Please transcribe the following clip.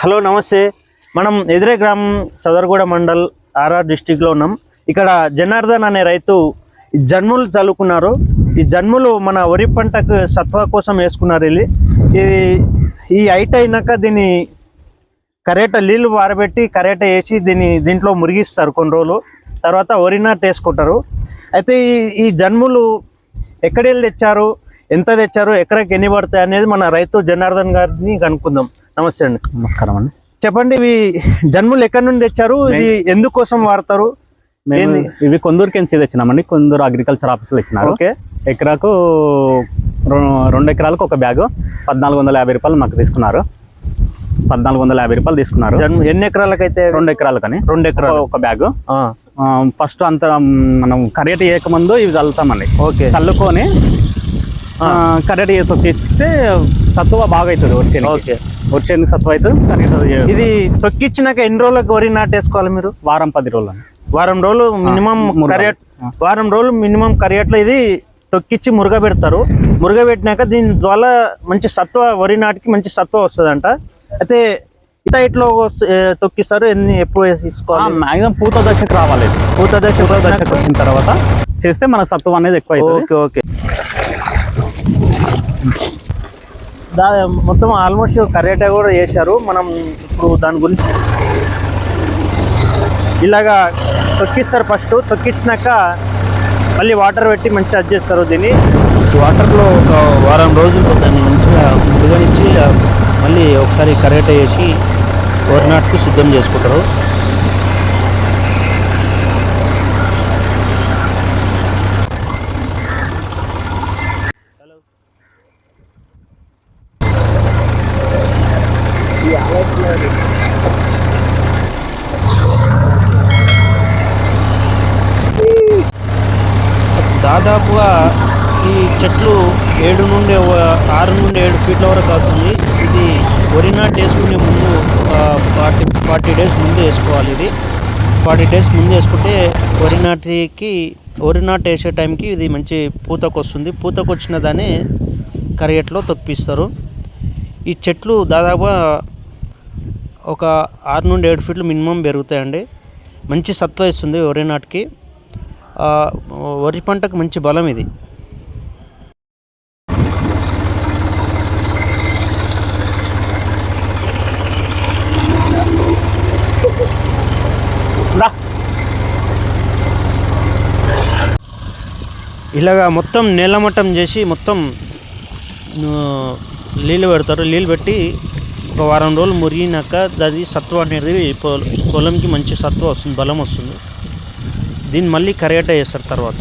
Hello నమస్తే. మనం ఎదిరే గ్రామం చదరగూడ మండల్ ఆర్ఆర్ డిస్టిక్లో ఉన్నాం. ఇక్కడ జనార్దన్ అనే రైతు జన్ములు చల్లుకున్నారు ఈ జన్ములు మన వరి పంటకు సత్వ కోసం వేసుకున్నారు వెళ్ళి. ఇది ఈ హైట్ అయినాక దీన్ని కరేట నీళ్ళు వారబెట్టి కరేట వేసి దీన్ని దీంట్లో మురిగిస్తారు కొన్ని రోజులు. తర్వాత వరి నాట్ వేసుకుంటారు. అయితే ఈ ఈ జన్ములు ఎక్కడెళ్ళి తెచ్చారు? ఎంత తెచ్చారు? ఎక్కడికి ఎన్ని పడతాయి? అనేది మన రైతు జనార్దన్ గారిని కనుక్కుందాం. నమస్తే అండి. నమస్కారం అండి. చెప్పండి ఇవి జన్ములు ఎక్కడి నుండి తెచ్చారు? ఇది ఎందుకోసం వాడతారు? ఇవి కొందూరు కింద తెచ్చినామండి. కొందూరు అగ్రికల్చర్ ఆఫీసులో ఇచ్చినారు ఓకే. ఎకరాకు రెండు ఎకరాలకు ఒక బ్యాగు పద్నాలుగు వందల యాభై రూపాయలు మాకు తీసుకున్నారు. పద్నాలుగు వందల యాభై రూపాయలు తీసుకున్నారు. జన్ము ఎన్ని ఎకరాలకైతే? రెండు ఎకరాలకని. రెండు ఎకరాలు. ఒక బ్యాగు. ఫస్ట్ అంత మనం కరెట్ వేయకముందు ఇవి చల్లుతామండి. ఓకే. చల్లుకొని కరెట్ తొక్కిస్తే సత్తువ బాగా అవుతుంది ఓకే. వచ్చేందుకు సత్తువ అవుతుంది. ఇది తొక్కిచ్చినాక ఎన్ని రోజులకు వరి నాటేసుకోవాలి మీరు? వారం పది రోజులు వారం రోజులు మినిమం. కరియట్. వారం రోజులు మినిమం కరియట్లో ఇది తొక్కిచ్చి మురుగ పెడతారు. మురుగ పెట్టినాక దీని ద్వారా మంచి సత్వ వరి నాటికి మంచి సత్వ వస్తుందంట. అయితే ఇత ఇట్లో తొక్కిస్తారు ఎన్ని ఎప్పుడు వేసుకోవాలి? మ్యాక్సిమం పూత దశకు రావాలి. పూత దశ పూత దశకు వచ్చిన తర్వాత చేస్తే మన సత్వం అనేది ఎక్కువ అవుతుంది. Okay okay. దా మొత్తం ఆల్మోస్ట్ కరేటా కూడా చేశారు. మనం ఇప్పుడు దాని గురించి ఇలాగా తొక్కిస్తారు ఫస్ట్ తొక్కించినాక మళ్ళీ వాటర్ పెట్టి మంచిగా అడ్జస్ట్ చేస్తారు దీన్ని. వాటర్లో ఒక వారం రోజులు దాన్ని మంచిగా మురుగనిచ్చి మళ్ళీ ఒకసారి కరేట వేసి వరినాటుకు సిద్ధం చేసుకుంటారు. దాదాపుగా ఈ చెట్లు ఏడు నుండి ఆరు నుండి ఏడు ఫీట్ల వరకు అవుతుంది. ఇది వరి నాటు వేసుకునే ముందు ఫార్టీ ఫార్టీ డేస్ ముందు వేసుకోవాలి ఇది. ఫార్టీ డేస్ ముందు వేసుకుంటే వరి నాటికి వరి నాటు వేసే టైంకి ఇది మంచి పూతకు వస్తుంది పూతకు వచ్చిన దాన్ని కరియట్లో తొప్పిస్తారు ఈ చెట్లు దాదాపుగా ఒక ఆరు నుండి ఏడు ఫీట్లు మినిమం పెరుగుతాయండి. మంచి సత్వ ఇస్తుంది వరి నాటుకి. వరి పంటకు మంచి బలం ఇది. ఇలాగా మొత్తం నేలమట్టం చేసి మొత్తం నీళ్ళు పెడతారు. నీళ్ళు పెట్టి ఒక వారం రోజులు మురిగినాక అది సత్వ అనేది పొలంకి మంచి సత్వ వస్తుంది బలం వస్తుంది. దీన్ని మళ్ళీ కరేట చేస్తారు తర్వాత.